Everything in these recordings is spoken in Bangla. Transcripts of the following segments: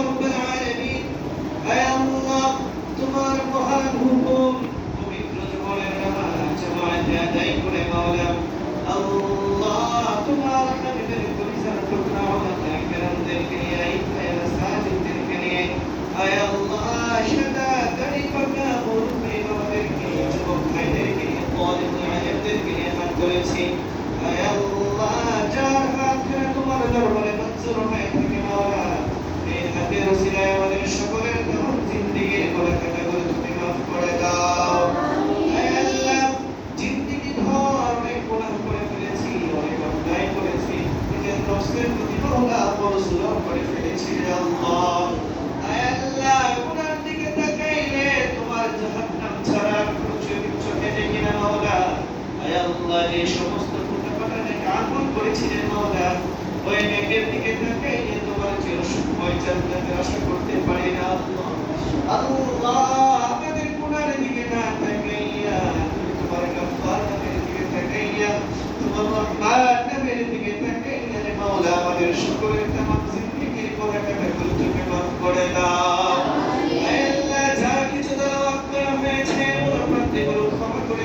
রব্বুল আলামিন। আয় আল্লাহ, তোমার মহান হুকুম। পবিত্র জীবনের নামাজ জামাতে আদায় করে মাওলা আল্লাহ, তোমার হাবিবের পরিচার টুকরা ওলামা কেরামদেরকে নিয়ে আইফায় মাসাজিদদেরকে নিয়ে। আয় আল্লাহ, সাদা মুরব্বী বাবাদেরকে নিয়ে যুবক ভাইদেরকে নিয়ে তালিবুল আলিমদেরকে নিয়ে হাত করেছি আয় আল্লাহ যার হাত ধরে তোমার দরবারে মঞ্জুর হয়ে থাকে মাওলা এই হাতের ওসিলায় আমাদের সকলের কেমন জিন্দিগির করে কাটাগুলো তুমি মাফ করে দাও আয় আল্লাহ জিন্দিগি ভর অনেক গুনাহ করে ফেলেছি অনেক অন্যায় করেছি নিজের নফসের প্রতি মাওলা পরশুলভ করে ফেলেছি রে আল্লাহ আয় আল্লাহ গুনার দিকে তাকাইলে তোমার জাহান্নাম ছাড়া কোনো চোখে চোখে দেখি না মাওলা আয় আল্লাহ যে সমস্ত নেক আমল করেছিলেন মাওলা ওই নেকের দিকে তাকাইলে তোমার চিরসুখময় জান্নাতের আশা করতে পারি না। আল্লাহ আমাদের গুনার দিকে না তাকাইয়া তুমি তোমার গফফার নামের দিকে তাকাইয়া তোমার রহমান নামের দিকে তাকাইয়া রে মাওলা আমাদের সকলের তামাম জিন্দেগির গুনাহগারগুলো তুমি মাফ করে দাও আল্লাহ যা কিছু দেওয়া করা হয়েছে ওরা প্রত্যেকগুলো ক্ষমা করে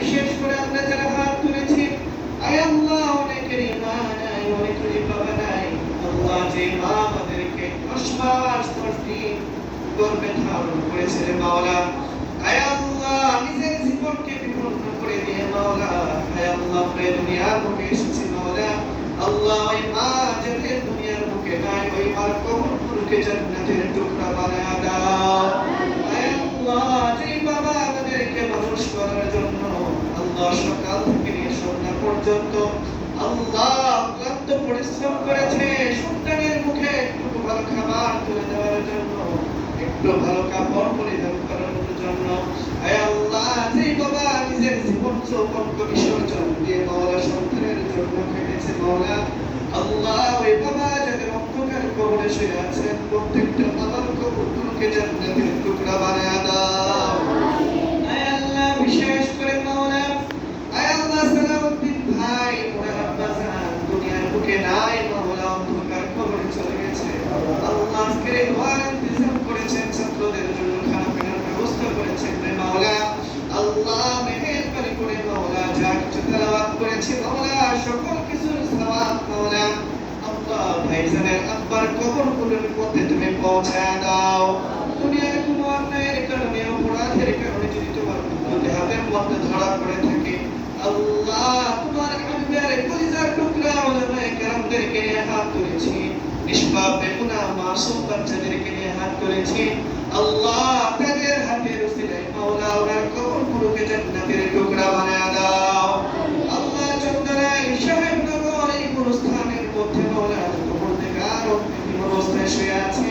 বিশেষ করে আল্লাহ নিজের করে দিয়ে মাওলা। আয় আল্লাহ, প্রে বুকে এসেছি মাওলা। ওই মা যাদের দুনিয়ার বুকে নাই, ওই মার কবর গুলোকে জান্নাতের টুকরা বানায় দাও আয় আল্লাহ যে বাবা আমাদেরকে মানুষ করার জন্য আল্লাহ সকাল থেকে সন্ধ্যা পর্যন্ত আল্লাহ ক্লান্ত পরিশ্রম করেছে সন্তানের মুখে একটু ভালো খাবার তুলে দেওয়ার জন্য একটু ভালো কাপড় পরিধান করানোর জন্য আল্লাহ যে বাবা নিজের জীবন চৌকন্ত বিসর্জন দিয়ে মাওলা সন্তানের জন্য কেটেছে মাওলা আল্লাহ ওই বাবা যাদের অন্ধকার কবরে শুয়ে আছেন প্রত্যেকটা বাবার কবরগুলোকে জান্নাতের টুকরা বানায় দাও আয় আল্লাহ বিশেষ করে মাওলা আয় আল্লাহ সালাউদ্দিন ভাই ওরা আব্বাসান দুনিয়ার বুকে নাই মাওলা অন্ধকার কবরে চলে গেছে আল্লাহ আজকের এই দোয়ার ইন্তজাম করেছেন ছাত্রদের জন্য খানা পিনার ব্যবস্থা করেছেন রে মাওলা আল্লাহ মেহেরবানি করে মাওলা যা কিছু করেছে মাওলা সকল কিছুর সওয়াব মাওলা আল্লাহ ভাইজানের আব্বার কবরগুলোর মধ্যে তুমি পৌঁছে দাও। দুনিয়ার কোনো অন্যায়ের কারণে, অপরাধের কারণে যদি তোমার কুদরতে হাতের মধ্যে ধরা পড়ে থাকে, আল্লাহ তোমার হাবিবের কলিজার টুকরা ওলামায়ে কেরামদেরকে নিয়ে হাত তুলেছি নিষ্পাপ বেগুনা মাসুম বাচ্চাদেরকে নিয়ে হাত তুলেছি আল্লাহ তাদের হাতের উসিলায় মাওলা ওনার কবরগুলোকে জান্নাতের টুকরা বানায় দাও আল্লাহ চন্দনাই সাহেবনগর এই গুরুস্থানের মধ্যে মাওলা কবর থেকে আরও বিভিন্ন অবস্থায় শুয়ে আছে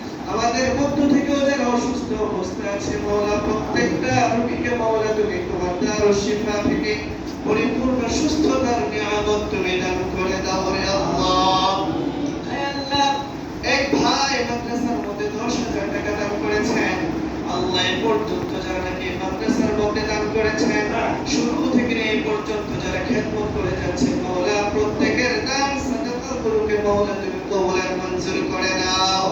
আমাদের মধ্য থেকেও যারা অসুস্থ অবস্থা আছে মাওলা প্রত্যেকটা রোগীকে মাওলা তুমি তোমার দার শিফা থেকে পরিপূর্ণ সুস্থতার নিয়ামত তুমি দান করে দাও রে আল্লাহ। এক ভাই মাদ্রাসার মধ্যে দশ হাজার টাকা দান করেছেন। আল্লাহ পর্যন্ত যারা নাকি মাদ্রাসার কবুল তুমি কবুলের মঞ্জুর করে নাও।